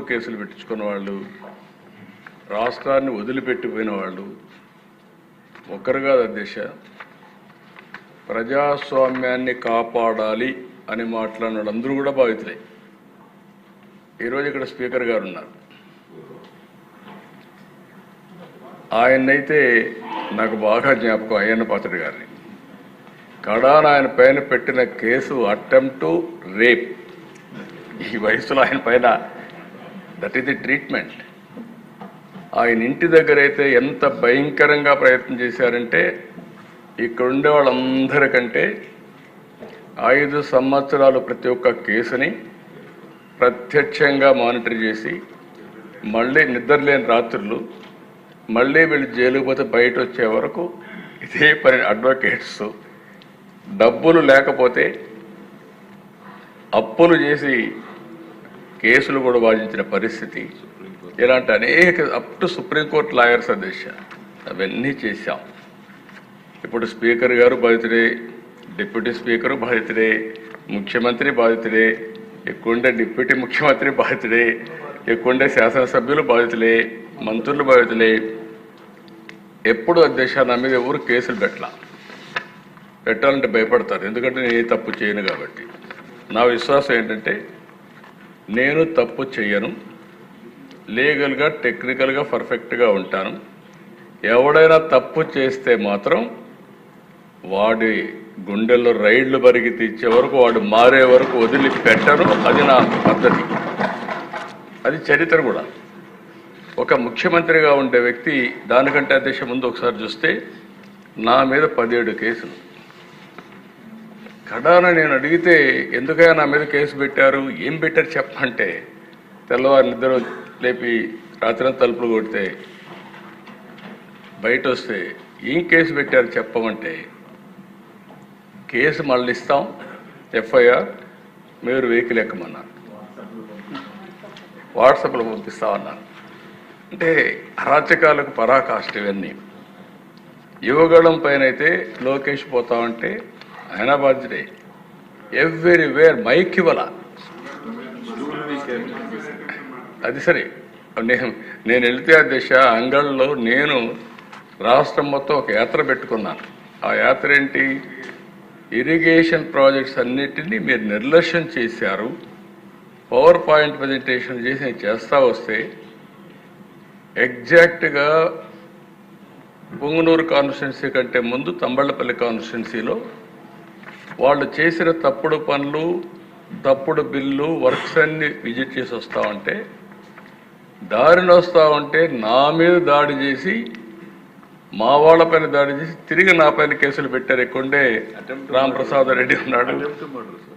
కేసులు పెట్టించుకున్న వాళ్ళు రాష్ట్రాన్ని వదిలిపెట్టిపోయిన వాళ్ళు ఒకరు కాదు అధ్యక్ష ప్రజాస్వామ్యాన్ని కాపాడాలి అని మాట్లాడిన వాళ్ళందరూ కూడా బాధితులే. ఈరోజు ఇక్కడ స్పీకర్ గారు ఉన్నారు. ఆయన్నైతే నాకు బాగా జ్ఞాపకం అయ్యన్న పాత్రుడు గారిని. కడాన ఆయన పైన పెట్టిన కేసు అటెంప్ట్ రేప్. ఈ వయసులో ఆయన పైన దట్ ఈస్ ది ట్రీట్మెంట్ ఆయన ఇంటి దగ్గర అయితే ఎంత భయంకరంగా ప్రయత్నం చేశారంటే ఇక్కడ ఉండే వాళ్ళందరికంటే ఐదు సంవత్సరాలు ప్రతి ఒక్క కేసుని ప్రత్యక్షంగా మానిటర్ చేసి మళ్ళీ నిద్రలేని రాత్రులు మళ్ళీ వీళ్ళు జైలుకు పోతే బయట వచ్చే వరకు ఇదే పని అడ్వకేట్స్ డబ్బులు లేకపోతే అప్పులు చేసి కేసులు కూడా వాదించిన పరిస్థితి ఇలాంటి అనేక అప్ టు సుప్రీంకోర్టు లాయర్స్ అధ్యక్ష అవన్నీ చేశాం. ఇప్పుడు స్పీకర్ గారు బాధితుడే డిప్యూటీ స్పీకరు బాధితుడే ముఖ్యమంత్రి బాధితుడే ఎక్కువండే డిప్యూటీ ముఖ్యమంత్రి బాధితుడే ఎక్కువండే శాసనసభ్యులు బాధితులే మంత్రులు బాధితులే. ఎప్పుడు అధ్యక్ష నా మీద ఎవరు కేసులు పెట్టలా? పెట్టాలంటే భయపడతారు. ఎందుకంటే నేను ఏ తప్పు చేయను కాబట్టి. నా విశ్వాసం ఏంటంటే నేను తప్పు చేయను లీగల్గా టెక్నికల్గా పర్ఫెక్ట్గా ఉంటాను. ఎవడైనా తప్పు చేస్తే మాత్రం వాడి గుండెల్లో రైళ్ళు బరిగి తీర్చే వరకు వాడు మారే వరకు వదిలి పెట్టను అది నా పద్ధతి. అది చరిత్ర కూడా. ఒక ముఖ్యమంత్రిగా ఉండే వ్యక్తి దానికంటే అధ్యక్ష ముందు ఒకసారి చూస్తే నా మీద పదిహేడు కేసులు. కడాన నేను అడిగితే ఎందుకైనా నా మీద కేసు పెట్టారు? ఏం పెట్టారు చెప్పంటే? తెల్లవారు నిద్ర లేపి రాత్రి తలుపులు కొడితే బయట వస్తే ఏం కేసు పెట్టారు చెప్పమంటే? కేసు మళ్ళీ ఇస్తాం ఎఫ్ఐఆర్ మీరు వెహికల్ ఎక్కమన్నారు. వాట్సాప్లో పంపిస్తామన్నారు. అంటే అరాచకాలకు పరాకాష్ట ఇవన్నీ యువగళం పైన అయితే లోకేష్ పోతామంటే ఆయన బాధ్యతే ఎవ్రీవేర్ మైక్ ఇవ్వాల. అది సరే. నేను నేను వెళితే ఆ దిశ అంగళ్ళలో నేను రాష్ట్రం మొత్తం ఒక యాత్ర పెట్టుకున్నాను ఆ యాత్ర ఏంటి? ఇరిగేషన్ ప్రాజెక్ట్స్ అన్నిటినీ మీరు నిర్లక్ష్యం చేశారు. పవర్ పాయింట్ ప్రజెంటేషన్ చేసి నేను చేస్తా వస్తే ఎగ్జాక్ట్గా పొంగునూరు కాన్స్టిట్యున్సీ కంటే ముందు తంబళ్ళపల్లి కాన్స్టిట్యున్సీలో వాళ్ళు చేసిన తప్పుడు పనులు తప్పుడు బిల్లు వర్క్స్ అన్ని విజిట్ చేసి వస్తా ఉంటే దారిని వస్తా ఉంటే నా మీద దాడి చేసి మా వాళ్ళ పైన దాడి చేసి తిరిగి నా పైన కేసులు పెట్టారు ఎక్కువండే రామప్రసాద్ రెడ్డి ఉన్నాడు.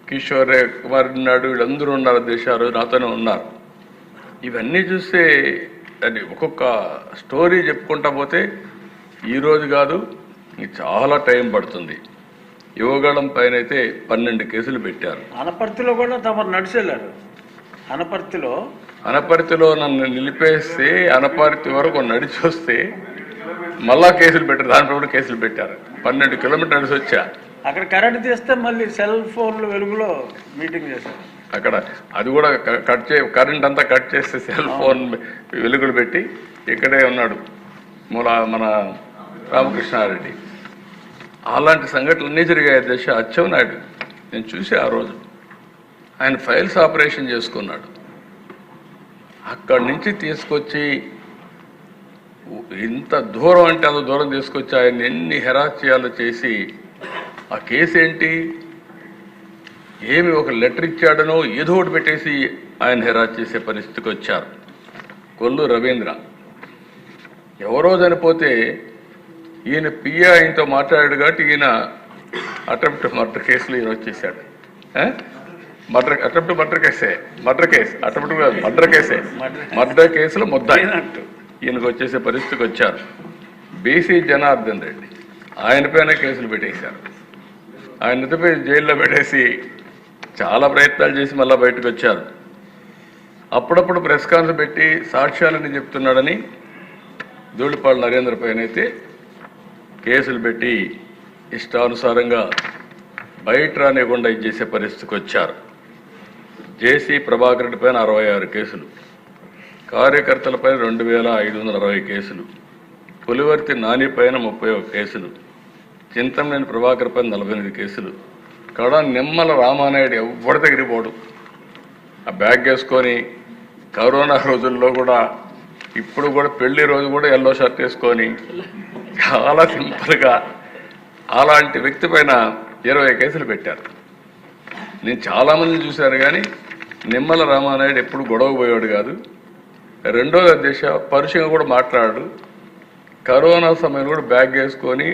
కిషోర్ కుమార్ ఉన్నాడు వీళ్ళందరూ ఉన్నారు దేశాలు నాతోనే ఉన్నారు. ఇవన్నీ చూస్తే అది ఒక్కొక్క స్టోరీ చెప్పుకుంటా పోతే ఈ రోజు కాదు చాలా టైం పడుతుంది. యువగళం పైన అయితే పన్నెండు కేసులు పెట్టారు. అనపర్తిలో కూడా తమరు నడిచెళ్ళారు. అనపర్తిలో అనపర్తిలో నన్ను నిలిపేస్తే అనపర్తి వరకు నడిచి వస్తే మళ్ళా కేసులు పెట్టారు. దానిపై కూడా కేసులు పెట్టారు. పన్నెండు కిలోమీటర్ నడిచి వచ్చా. అక్కడ కరెంట్ తీస్తే మళ్ళీ సెల్ ఫోన్ల వెలుగులో మీటింగ్ చేశారు. అక్కడ అది కూడా కట్ చే కరెంట్ అంతా కట్ చేస్తే సెల్ ఫోన్ వెలుగులు పెట్టి ఇక్కడే ఉన్నాడు మూల మన రామకృష్ణారెడ్డి. అలాంటి సంఘటనలన్నీ జరిగాయి దశ. అచ్చెన్నాయుడు నేను చూసి ఆ రోజు. ఆయన ఫైల్స్ ఆపరేషన్ చేసుకున్నాడు. అక్కడి నుంచి తీసుకొచ్చి ఇంత దూరం అంటే అంత దూరం తీసుకొచ్చి ఆయన ఎన్ని హెరాస్ చేయాలో చేసి ఆ కేసు ఏంటి? ఏమి ఒక లెటర్ ఇచ్చాడనో ఏదో ఒకటి పెట్టేసి ఆయన హెరాస్ చేసే పరిస్థితికి వచ్చారు. కొల్లు రవీంద్ర. ఎవరో చనిపోతే ఈయన పియ్య ఆయనతో మాట్లాడాడు కాబట్టి ఈయన అటెంప్ట్ మర్డర్ కేసులో ఈయన వచ్చేసాడు మర్డర్ అటెంప్ట్ మర్డర్ కేసే మర్డర్ కేసు అటెంప్ట్ మర్డర్ కేసే మర్డర్ కేసులో ముద్దాయి. అయినట్టు ఈయనకు వచ్చేసే పరిస్థితికి వచ్చారు. B C Janardhan Reddy. ఆయన పైన కేసులు పెట్టేశారు. ఆయన ఎత్తుపై జైల్లో పెట్టేసి చాలా ప్రయత్నాలు చేసి మళ్ళీ బయటకు వచ్చారు. అప్పుడప్పుడు ప్రెస్ కాన్ఫరెన్స్ పెట్టి సాక్ష్యాలని చెప్తున్నాడని ధూళిపాడు నరేంద్ర పైన అయితే కేసులు పెట్టి ఇష్టానుసారంగా బయట రానివ్వకుండా ఇది చేసే పరిస్థితికి వచ్చారు. జేసీ ప్రభాకర్ రెడ్డి పైన అరవై ఆరు కేసులు కార్యకర్తలపై రెండు వేల ఐదు వందల అరవై కేసులు పులివర్తి నాని పైన ముప్పై ఒక కేసులు చింతమనేని ప్రభాకర్ పైన నలభై ఎనిమిది కేసులు కడ నిమ్మల రామానాయుడు ఎవ్వడి దగ్గరిపోడు ఆ బ్యాగ్ వేసుకొని కరోనా రోజుల్లో కూడా ఇప్పుడు కూడా పెళ్ళి రోజు కూడా ఎల్లో షర్ట్ వేసుకొని చాలా సింపుల్గా అలాంటి వ్యక్తి పైన ఇరవై కేసులు పెట్టారు. నేను చాలామంది చూశాను కానీ నిమ్మల రామానాయుడు ఎప్పుడు గొడవ పోయాడు కాదు. రెండో దశ పరుషంగా కూడా మాట్లాడు కరోనా సమయంలో కూడా బ్యాగ్ వేసుకొని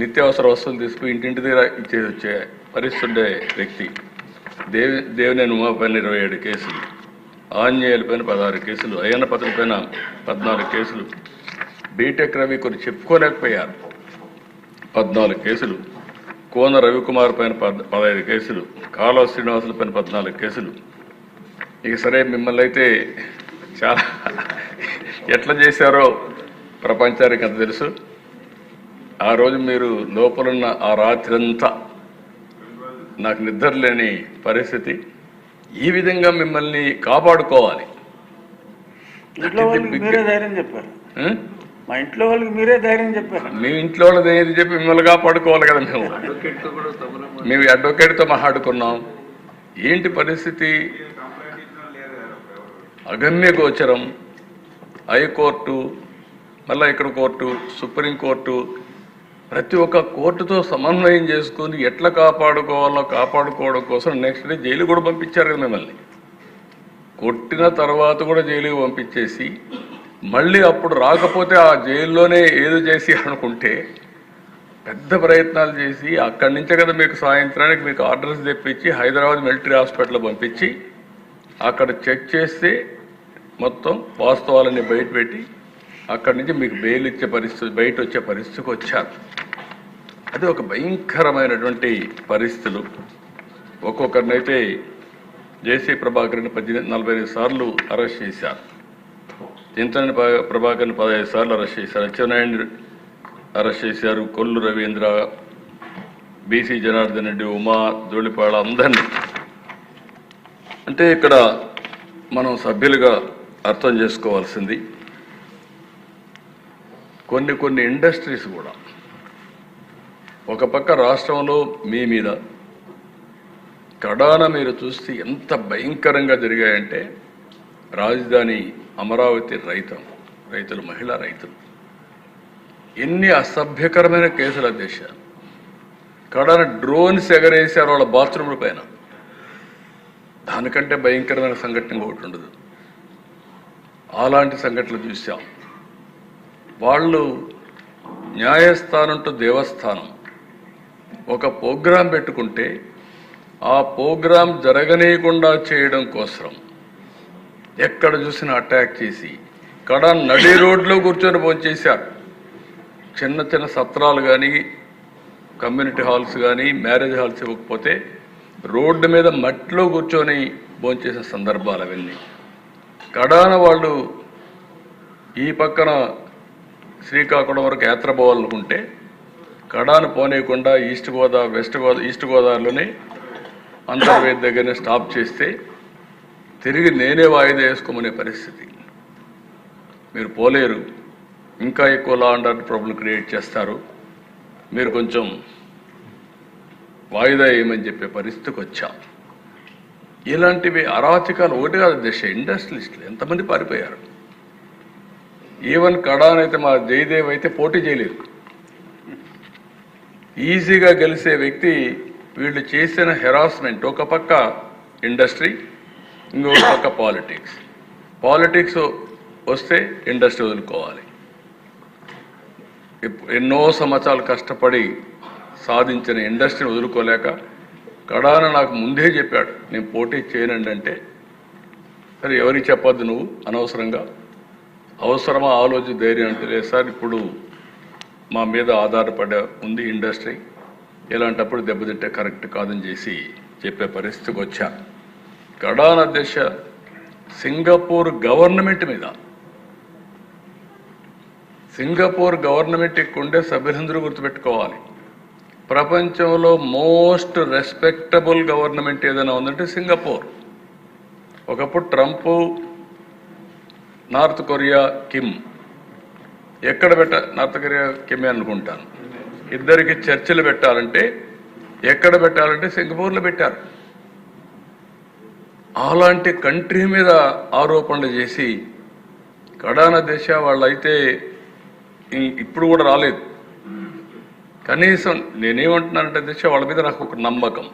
నిత్యావసర వస్తువులు తీసుకుని ఇంటింటి దగ్గర ఇచ్చేసి వచ్చే పరిస్థితుండే వ్యక్తి. దేవి దేవినేని ఉమా పైన ఇరవై ఏడు కేసులు ఆంజనేయుల పైన పదహారు కేసులు అయ్యన్న పత్రం పైన పద్నాలుగు కేసులు. బీటెక్ రవి కొన్ని చెప్పుకోలేకపోయారు. పద్నాలుగు కేసులు. కోన రవికుమార్ పైన పద్ పదహైదు కేసులు. కాలువ శ్రీనివాసుల పైన పద్నాలుగు కేసులు. ఇక సరే మిమ్మల్ని అయితే చాలా ఎట్లా చేశారో ప్రపంచానికి అంత తెలుసు. ఆ రోజు మీరు లోపలున్న ఆ రాత్రంతా నాకు నిద్ర లేని పరిస్థితి. ఈ విధంగా మిమ్మల్ని కాపాడుకోవాలి. చెప్పారు? మా ఇంట్లో వాళ్ళకి మీరే ధైర్యం చెప్పారు. మీ ఇంట్లో వాళ్ళది ఏది చెప్పి మిమ్మల్ని కాపాడుకోవాలి కదా మేము. మేము అడ్వకేట్తో మాట్లాడుకున్నాం. ఏంటి పరిస్థితి? అగమ్య గోచరం హైకోర్టు మళ్ళీ ఇక్కడ కోర్టు సుప్రీంకోర్టు ప్రతి ఒక్క కోర్టుతో సమన్వయం చేసుకుని ఎట్లా కాపాడుకోవాలో కాపాడుకోవడం కోసం నెక్స్ట్ డే జైలు కూడా పంపించారు కదా మిమ్మల్ని. కొట్టిన తర్వాత కూడా జైలుకి పంపించేసి మళ్ళీ అప్పుడు రాకపోతే ఆ జైల్లోనే ఏదో చేసి అనుకుంటే పెద్ద ప్రయత్నాలు చేసి అక్కడి నుంచే కదా మీకు సాయంత్రానికి మీకు ఆర్డర్స్ తెప్పించి హైదరాబాద్ మిలిటరీ హాస్పిటల్ పంపించి అక్కడ చెక్ చేస్తే మొత్తం వాస్తవాలన్నీ బయట పెట్టి అక్కడి నుంచి మీకు బెయిల్ ఇచ్చే పరిస్థితి బయట వచ్చే పరిస్థితికి వచ్చారు. అది ఒక భయంకరమైనటువంటి పరిస్థితులు. ఒక్కొక్కరినైతే జేసీ ప్రభాకర్ని పద్దెనిమిది నలభై ఐదు సార్లు అరెస్ట్ చేశారు. చింతన ప్రభాకర్ని పదహైదు సార్లు అరెస్ట్ చేశారు అచ్చెన్నాయుడిని అరెస్ట్ చేశారు. కొల్లు రవీంద్ర బీసీ జనార్దన్ రెడ్డి ఉమా ధూళిపాళ అందరినీ. అంటే ఇక్కడ మనం సభ్యులుగా అర్థం చేసుకోవాల్సింది కొన్ని కొన్ని ఇండస్ట్రీస్ కూడా. ఒక పక్క రాష్ట్రంలో మీ మీద కడాన మీరు చూస్తే ఎంత భయంకరంగా జరిగాయంటే రాజధాని అమరావతి రైతం రైతులు మహిళా రైతులు. ఎన్ని అసభ్యకరమైన కేసుల అధ్యక్షారు కడన డ్రోన్స్ ఎగరేసారు వాళ్ళ బాత్రూముల పైన. దానికంటే భయంకరమైన సంఘటన ఒకటి ఉండదు. అలాంటి సంఘటనలు చూసాం వాళ్ళు న్యాయస్థానం టు దేవస్థానం. ఒక ప్రోగ్రాం పెట్టుకుంటే ఆ ప్రోగ్రాం జరగనీయకుండా చేయడం కోసం ఎక్కడ చూసినా అటాక్ చేసి కడ నడి రోడ్లో కూర్చొని భోంచేశారు చిన్న చిన్న సత్రాలు కానీ కమ్యూనిటీ హాల్స్ కానీ మ్యారేజ్ హాల్స్ ఇవ్వకపోతే రోడ్డు మీద మట్టిలో కూర్చొని భోంచేసే సందర్భాలు అవన్నీ. కడాన వాళ్ళు ఈ పక్కన శ్రీకాకుళం వరకు యాత్ర పోవాలనుకుంటే కడాను పోనీయకుండా east Godavari west Goda east గోదావరిలోనే Antarvedi దగ్గరనే స్టాప్ చేస్తే తిరిగి నేనే వాయిదా వేసుకోమనే పరిస్థితి. మీరు పోలేరు. ఇంకా ఎక్కువ law and order problem create చేస్తారు. మీరు కొంచెం వాయిదా వేయమని చెప్పే పరిస్థితికి వచ్చాం. ఇలాంటివి అరాచకాలు ఒకటి కాదు దశ ఇండస్ట్రియలిస్టులు ఎంతమంది పారిపోయారు? ఈవెన్ కడాన్ అయితే మా జయదేవ్ అయితే పోటీ చేయలేదు. ఈజీగా గెలిచే వ్యక్తి వీళ్ళు చేసిన హెరాస్మెంట్ ఒక పక్క ఇండస్ట్రీ ఇంకొక పక్క పాలిటిక్స్. పాలిటిక్స్ వస్తే ఇండస్ట్రీ వదులుకోవాలి. ఎన్నో సంవత్సరాలు కష్టపడి సాధించిన ఇండస్ట్రీని వదులుకోలేక కడాన నాకు ముందే చెప్పాడు నేను పోటీ చేయనండి అంటే సరే ఎవరికి చెప్పొద్దు నువ్వు అనవసరంగా. అవసరమా ఆలోచి ధైర్యం అంటే లేదు సార్ ఇప్పుడు మా మీద ఆధారపడే ఉంది ఇండస్ట్రీ. ఇలాంటప్పుడు దెబ్బతింటే కరెక్ట్ కాదని చేసి చెప్పే పరిస్థితికి వచ్చా. కడాన దశ సింగపూర్ గవర్నమెంట్ మీద. సింగపూర్ గవర్నమెంట్ ఉండే సభ్యులందరూ గుర్తుపెట్టుకోవాలి. ప్రపంచంలో మోస్ట్ రెస్పెక్టబుల్ గవర్నమెంట్ ఏదైనా ఉందంటే సింగపూర్. ఒకప్పుడు ట్రంప్ నార్త్ కొరియా కిమ్. ఎక్కడ పెట్ట నార్త్ కొరియా కిమ్ అనుకుంటాను? ఇద్దరికి చర్చలు పెట్టాలంటే ఎక్కడ పెట్టాలంటే సింగపూర్లో పెట్టారు. అలాంటి కంట్రీ మీద ఆరోపణలు చేసి కడాన దేశ వాళ్ళైతే ఇప్పుడు కూడా రాలేదు. కనీసం నేనేమంటున్నానంటే దిశ వాళ్ళ మీద నాకు ఒక నమ్మకం.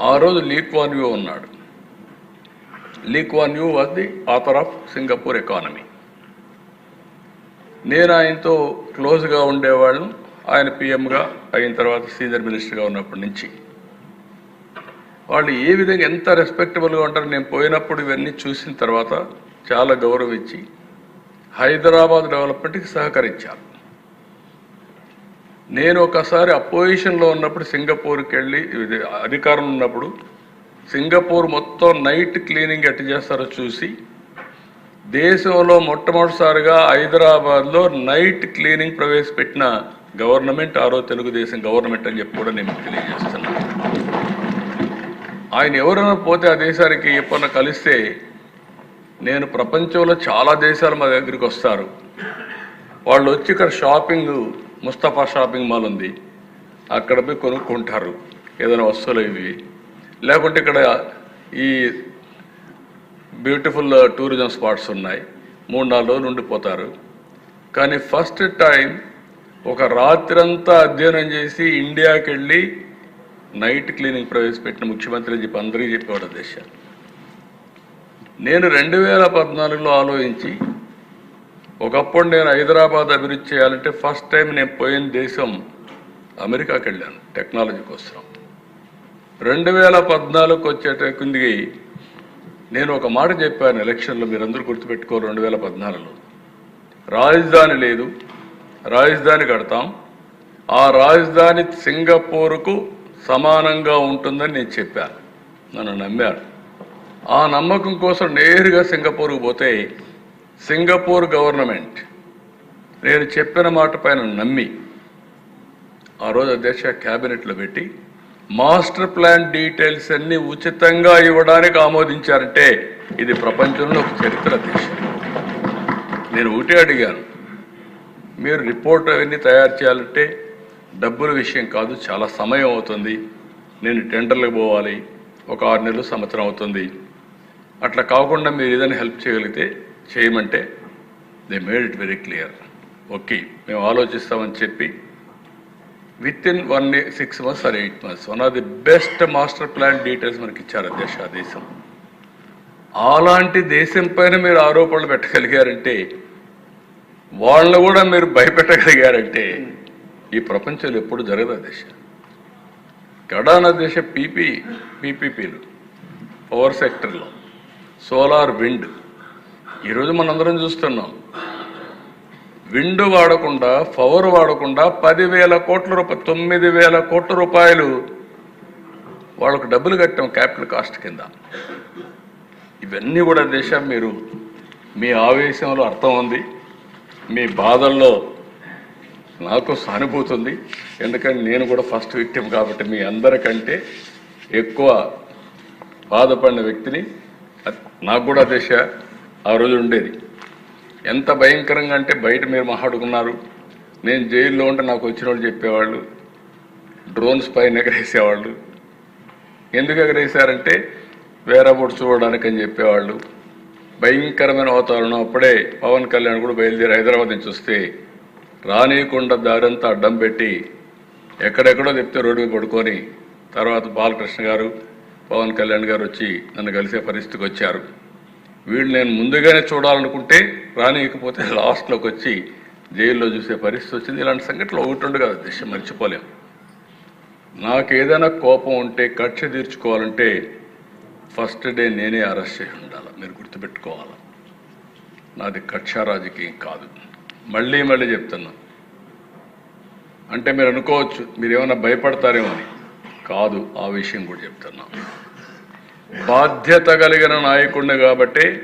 ఆ రోజు లీక్ వాన్ యూ ఉన్నాడు. Lee Kuan Yew was the author of Singapore economy. నేను ఆయనతో క్లోజ్గా ఉండేవాళ్ళం. ఆయన పిఎంగా అయిన తర్వాత సీనియర్ మినిస్టర్గా ఉన్నప్పటి నుంచి. వాళ్ళు ఏ విధంగా ఎంత రెస్పెక్టబుల్గా ఉంటారు నేను పోయినప్పుడు ఇవన్నీ చూసిన తర్వాత చాలా గౌరవం ఇచ్చి హైదరాబాద్ డెవలప్మెంట్కి సహకరించారు. నేను ఒకసారి అపోజిషన్లో ఉన్నప్పుడు సింగపూర్కి వెళ్ళి ఇది అధికారం ఉన్నప్పుడు సింగపూర్ మొత్తం నైట్ క్లీనింగ్ ఎట్టు చేస్తారో చూసి దేశంలో మొట్టమొదటిసారిగా హైదరాబాద్లో నైట్ క్లీనింగ్ ప్రవేశపెట్టిన గవర్నమెంట్ ఆరో తెలుగుదేశం గవర్నమెంట్ అని చెప్పి కూడా నేను తెలియజేస్తున్నాను. ఆయన ఎవరైనా పోతే ఆ దేశానికి ఎప్పుడన్నా కలిస్తే నేను ప్రపంచంలో చాలా దేశాలు మా దగ్గరికి వస్తారు. వాళ్ళు వచ్చి ఇక్కడ షాపింగ్ ముస్తఫా షాపింగ్ మాల్ ఉంది. అక్కడ పోయి కొనుక్కుంటారు. ఏదైనా వస్తువులు ఇవి. లేకుంటే ఇక్కడ ఈ బ్యూటిఫుల్ టూరిజం స్పాట్స్ ఉన్నాయి. మూడు నాలుగు రోజులు ఉండిపోతారు. కానీ ఫస్ట్ టైం ఒక రాత్రంతా అధ్యయనం చేసి ఇండియాకి వెళ్ళి నైట్ క్లీనింగ్ ప్రవేశపెట్టిన ముఖ్యమంత్రి అని చెప్పి అందరికీ చెప్పేవాడు దేశ నేను రెండు వేల పద్నాలుగులో ఆలోచించి ఒకప్పుడు నేను హైదరాబాద్ అభివృద్ధి చేయాలంటే ఫస్ట్ టైం నేను పోయిన దేశం అమెరికాకి వెళ్ళాను టెక్నాలజీ కోసం. రెండు వేల పద్నాలుగుకి వచ్చేటకుందికి నేను ఒక మాట చెప్పాను ఎలక్షన్లో మీరందరూ గుర్తుపెట్టుకో రెండు వేల పద్నాలుగులో. రాజధాని లేదు రాజధాని కడతాం. ఆ రాజధాని సింగపూర్కు సమానంగా ఉంటుందని నేను చెప్పాను. నన్ను నమ్మారు. ఆ నమ్మకం కోసం నేరుగా సింగపూర్కు పోతే సింగపూర్ గవర్నమెంట్ నేను చెప్పిన మాట పైన నమ్మి ఆ రోజు అధ్యక్ష క్యాబినెట్లో పెట్టి మాస్టర్ ప్లాన్ డీటెయిల్స్ అన్ని ఉచితంగా ఇవ్వడానికి ఆమోదించారంటే ఇది ప్రపంచంలో ఒక చరిత్ర దేశం నేను ఒకటే అడిగాను మీరు రిపోర్ట్ అవన్నీ తయారు చేయాలంటే డబ్బుల విషయం కాదు చాలా సమయం అవుతుంది. నేను టెండర్లకు పోవాలి. ఒక ఆరు నెలలు సంవత్సరం అవుతుంది. అట్లా కాకుండా మీరు ఏదైనా హెల్ప్ చేయగలిగితే చేయమంటే they made it very clear. Okay మేము ఆలోచిస్తామని చెప్పి within one six months or eight months one of the best master plan details మనకి ఇచ్చారు దేశ దేశం. అలాంటి దేశం పైన మీరు ఆరోపణలు పెట్టగలిగారంటే వాళ్ళని కూడా మీరు భయపెట్టగలిగారంటే ఈ ప్రపంచంలో ఎప్పుడు జరగదు ఆ దేశ. కడాన దేశ పీపీ పీపీపీలు పవర్ సెక్టర్లో సోలార్ విండ్. ఈరోజు మనందరం చూస్తున్నాం. విండ్ వాడకుండా పవర్ వాడకుండా పదివేల కోట్ల రూపాయలు తొమ్మిది వేల కోట్ల రూపాయలు వాళ్ళకు డబ్బులు కట్టాం క్యాపిటల్ కాస్ట్ కింద. ఇవన్నీ కూడా దేశం మీరు మీ ఆవేశంలో అర్థం ఉంది. మీ బాధల్లో నాకు సానుభూతి ఉంది ఎందుకంటే నేను కూడా ఫస్ట్ విక్టిమ్ కాబట్టి మీ అందరికంటే ఎక్కువ బాధపడిన వ్యక్తిని నాకు కూడా దశ ఆ రోజు ఉండేది. ఎంత భయంకరంగా అంటే బయట మీరు మాట్లాడుకున్నారు నేను జైల్లో ఉంటే నాకు వచ్చిన వాళ్ళు చెప్పేవాళ్ళు. డ్రోన్స్ పైన ఎగరేసేవాళ్ళు. ఎందుకు ఎగరేసారంటే వేరే బోట్ చూడడానికి అని చెప్పేవాళ్ళు. భయంకరమైన వాతావరణం. అప్పుడే పవన్ కళ్యాణ్ కూడా బయలుదేరి హైదరాబాద్ నుంచి వస్తే రానియకుండా దారంతా అడ్డం పెట్టి ఎక్కడెక్కడో చెప్తే రోడ్డు మీద పడుకొని తర్వాత బాలకృష్ణ గారు పవన్ కళ్యాణ్ గారు వచ్చి నన్ను కలిసే పరిస్థితికి వచ్చారు. వీళ్ళు నేను ముందుగానే చూడాలనుకుంటే రానియకపోతే లాస్ట్లోకి వచ్చి జైల్లో చూసే పరిస్థితి వచ్చింది. ఇలాంటి సంఘటనలు ఒకటి ఉండు కదా దిశ మర్చిపోలేం. నాకు ఏదైనా కోపం ఉంటే కక్ష తీర్చుకోవాలంటే ఫస్ట్ డే నేనే అరెస్ట్ చేసి ఉండాలి? మీరు గుర్తుపెట్టుకోవాలి? నాది కక్ష రాజకీయం కాదు. మళ్ళీ మళ్ళీ చెప్తున్నా. అంటే మీరు అనుకోవచ్చు మీరు ఏమైనా భయపడతారేమో అని. కాదు ఆ విషయం కూడా చెప్తున్నా. బాధ్యత కలిగిన నాయకుడిని కాబట్టి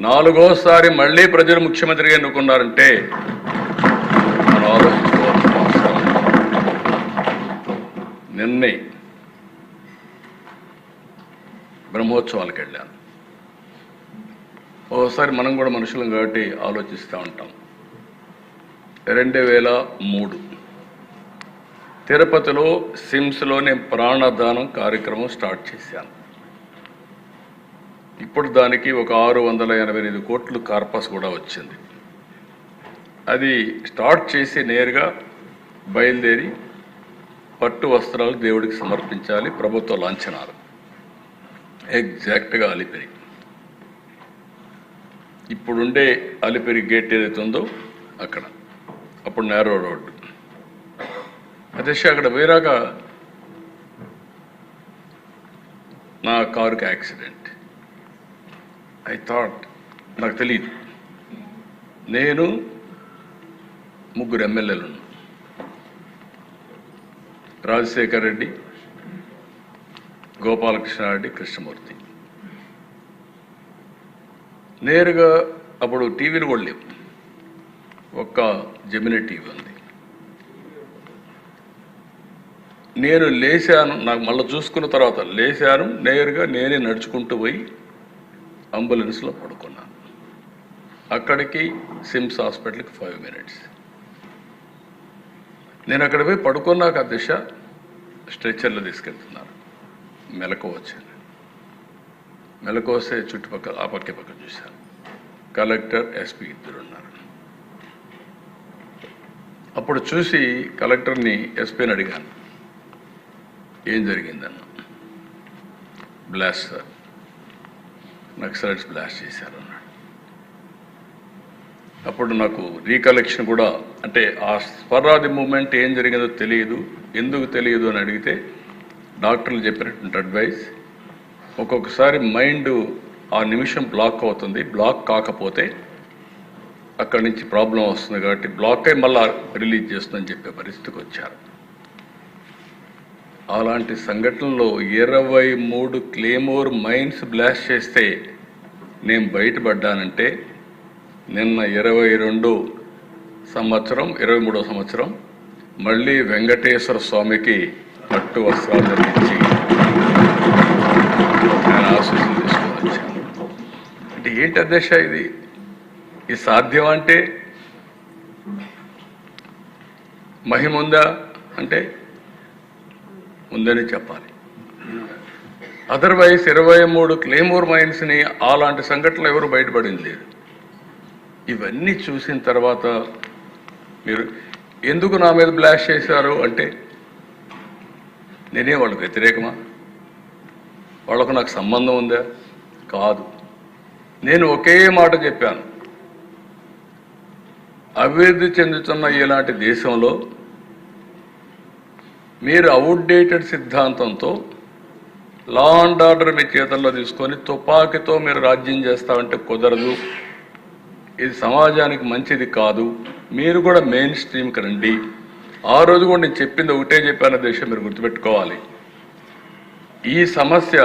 నాలుగోసారి మళ్ళీ ప్రజలు ముఖ్యమంత్రిగా ఎన్నుకున్నారంటే మనం ఆలోచించుకోవాల్సిన అవసరం నిన్నే బ్రహ్మోత్సవాలకు వెళ్ళాను. ఓసారి మనం కూడా మనుషులం కాబట్టి ఆలోచిస్తూ ఉంటాం. రెండు వేల మూడు. తిరుపతిలో సిమ్స్లో నేను ప్రాణదానం కార్యక్రమం స్టార్ట్ చేశాను. ఇప్పుడు దానికి ఒక ఆరు వందల ఎనభై ఐదు కోట్లు కార్పస్ కూడా వచ్చింది. అది స్టార్ట్ చేసి నేరుగా బయలుదేరి పట్టు వస్త్రాలు దేవుడికి సమర్పించాలి ప్రభుత్వ లాంఛనాలు. ఎగ్జాక్ట్గా అలిపిరి. ఇప్పుడుండే అలిపిరి గేట్ ఏదైతే ఉందో అక్కడ. అప్పుడు నేరో రోడ్డు. అదే అక్కడ పోయినాక నా కారుకి యాక్సిడెంట్. ఐ థాట్ నాకు తెలియదు నేను ముగ్గురు ఎమ్మెల్యేలు రాజశేఖర్ రెడ్డి గోపాలకృష్ణారెడ్డి కృష్ణమూర్తి. నేరుగా అప్పుడు టీవీలు కూడా లేవు. ఒక్క జెమినిటీ ఉంది నేను లేచాను నాకు మళ్ళీ చూసుకున్న తర్వాత లేచాను నేరుగా నేనే నడుచుకుంటూ పోయి అంబులెన్స్లో పడుకున్నాను. అక్కడికి సిమ్స్ హాస్పిటల్కి ఫైవ్ మినిట్స్. నేను అక్కడ పోయి పడుకున్నాక ఆ దిశ స్ట్రెచ్చర్లో తీసుకెళ్తున్నారు. మెలకు వచ్చాను. మెలకు వస్తే చుట్టుపక్కల ఆ పక్క పక్క చూశాను. కలెక్టర్ ఎస్పీ ఇద్దరు ఉన్నారు. అప్పుడు చూసి కలెక్టర్ని ఎస్పీని అడిగాను. ఏం జరిగిందన్న? Blast sir. నక్సలైట్స్ బ్లాస్ట్ చేశారు అన్నాడు అప్పుడు నాకు రీకలెక్షన్ కూడా అంటే ఆ స్వరాది మూమెంట్ ఏం జరిగిందో తెలియదు. ఎందుకు తెలియదు అని అడిగితే డాక్టర్లు చెప్పినటువంటి అడ్వైస్ ఒక్కొక్కసారి మైండ్ ఆ నిమిషం బ్లాక్ అవుతుంది బ్లాక్ కాకపోతే అక్కడి నుంచి ప్రాబ్లం వస్తుంది కాబట్టి బ్లాక్ అయి మళ్ళా రిలీజ్ చేస్తుందని చెప్పే పరిస్థితికి వచ్చారు. అలాంటి సంఘటనలో ఇరవై మూడు క్లేమోర్ మైన్స్ బ్లాస్ట్ చేస్తే నేను బయటపడ్డానంటే నిన్న ఇరవై రెండు సంవత్సరం ఇరవై మూడో సంవత్సరం మళ్ళీ వెంకటేశ్వర స్వామికి పట్టు వస్త్రాలు ధరించి ఆయన ఆశీస్సులు తీసుకొని వచ్చాను. అంటే ఏంటి అధ్యక్ష ఇది? ఇది సాధ్యం అంటే మహిమ ఉందా అంటే ఉందని చెప్పాలి. అదర్వైజ్ ఇరవై మూడు క్లేమోర్ మైన్స్ని అలాంటి సంఘటనలు ఎవరు బయటపడింది లేదు. ఇవన్నీ చూసిన తర్వాత మీరు ఎందుకు నా మీద బ్లాష్ చేశారు అంటే నేనే వాళ్ళకి వ్యతిరేకమా? వాళ్ళకు నాకు సంబంధం ఉందా? కాదు. నేను ఒకే మాట చెప్పాను. అభివృద్ధి చెందుతున్న ఇలాంటి దేశంలో మీరు అవుట్డేటెడ్ సిద్ధాంతంతో లా అండ్ ఆర్డర్ మీ చేతుల్లో తీసుకొని తుపాకీతో మీరు రాజ్యం చేస్తామంటే కుదరదు. ఇది సమాజానికి మంచిది కాదు. మీరు కూడా మెయిన్ స్ట్రీమ్కి రండి. ఆ రోజు కూడా నేను చెప్పింది ఒకటే చెప్పాను దేశం మీరు గుర్తుపెట్టుకోవాలి. ఈ సమస్య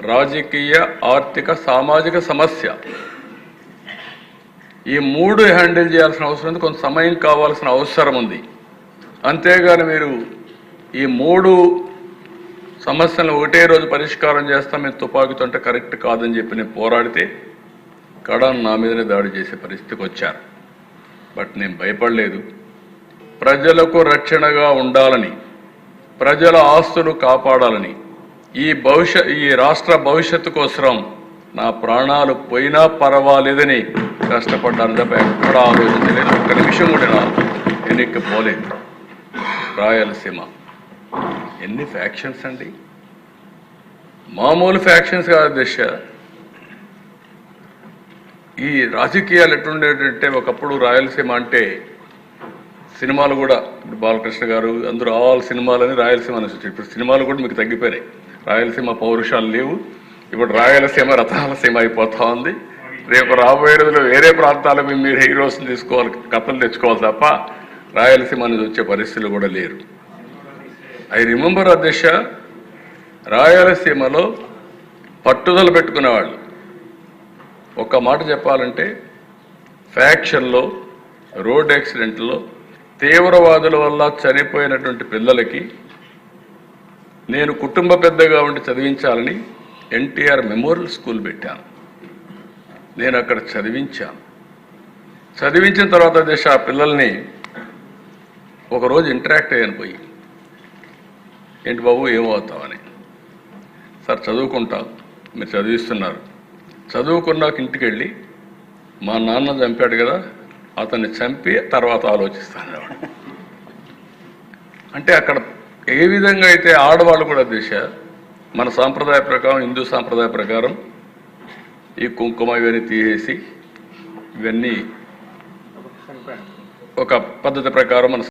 రాజకీయ ఆర్థిక సామాజిక సమస్య. ఈ మూడు హ్యాండిల్ చేయాల్సిన అవసరం ఉంది. కొంత సమయం కావాల్సిన అవసరం ఉంది. అంతేగాని మీరు ఈ మూడు సమస్యలను ఒకటే రోజు పరిష్కారం చేస్తాం మేము తుపాకీతో అంటే కరెక్ట్ కాదని చెప్పి నేను పోరాడితే కడాన్ నా మీదనే దాడి చేసే పరిస్థితికి వచ్చారు. బట్ నేను భయపడలేదు. ప్రజలకు రక్షణగా ఉండాలని ప్రజల ఆస్తులు కాపాడాలని ఈ భవిష్య ఈ రాష్ట్ర భవిష్యత్తు కోసం నా ప్రాణాలు పోయినా పర్వాలేదని కష్టపడ్డాను తప్ప ఎక్కడ ఆలోచించలేదు. ఒక్క నిమిషం కూడా నా వెనక్కి పోలేదు. రాయలసీమ. ఎన్ని ఫ్యాక్షన్స్ అండి? మామూలు ఫ్యాక్షన్స్ కాదు దశ. ఈ రాజకీయాలు ఎట్లుండేటంటే ఒకప్పుడు రాయలసీమ అంటే సినిమాలు కూడా ఇప్పుడు బాలకృష్ణ గారు అందరూ ఆల్ సినిమాలని రాయలసీమ అని ఇప్పుడు సినిమాలు కూడా మీకు తగ్గిపోయినాయి. రాయలసీమ పౌరుషాలు లేవు. ఇప్పుడు రాయలసీమ రథాలసీమ అయిపోతా ఉంది రేపు రాబోయే రోజుల్లో వేరే ప్రాంతాల మీరు హీరోస్ని తీసుకోవాలి కథలు తెచ్చుకోవాలి తప్ప రాయలసీమ అనేది వచ్చే పరిస్థితులు కూడా లేరు. ఐ రిమెంబర్ అధ్యక్ష రాయలసీమలో పట్టుదల పెట్టుకునేవాళ్ళు. ఒక్క మాట చెప్పాలంటే ఫ్యాక్షన్లో రోడ్ యాక్సిడెంట్లో తీవ్రవాదుల వల్ల చనిపోయినటువంటి పిల్లలకి నేను కుటుంబ పెద్దగా ఉండి చదివించాలని ఎన్టీఆర్ మెమోరియల్ స్కూల్ పెట్టాను. నేను అక్కడ చదివించాను. చదివించిన తర్వాత దేశ ఆ పిల్లల్ని ఒకరోజు ఇంటరాక్ట్ అయ్యాను పోయి. ఏంటి బాబు ఏమవుతామని సార్ చదువుకుంటాం. మీరు చదివిస్తున్నారు. చదువుకున్నాక ఇంటికి వెళ్ళి మా నాన్న చంపాడు కదా అతన్ని చంపి తర్వాత ఆలోచిస్తాను అంటే అక్కడ ఏ విధంగా అయితే ఆడవాళ్ళు కూడా దిశ మన సాంప్రదాయ ప్రకారం హిందూ సాంప్రదాయ ప్రకారం ఈ కుంకుమ ఇవన్నీ తీసేసి ఇవన్నీ ఒక పద్ధతి ప్రకారం మన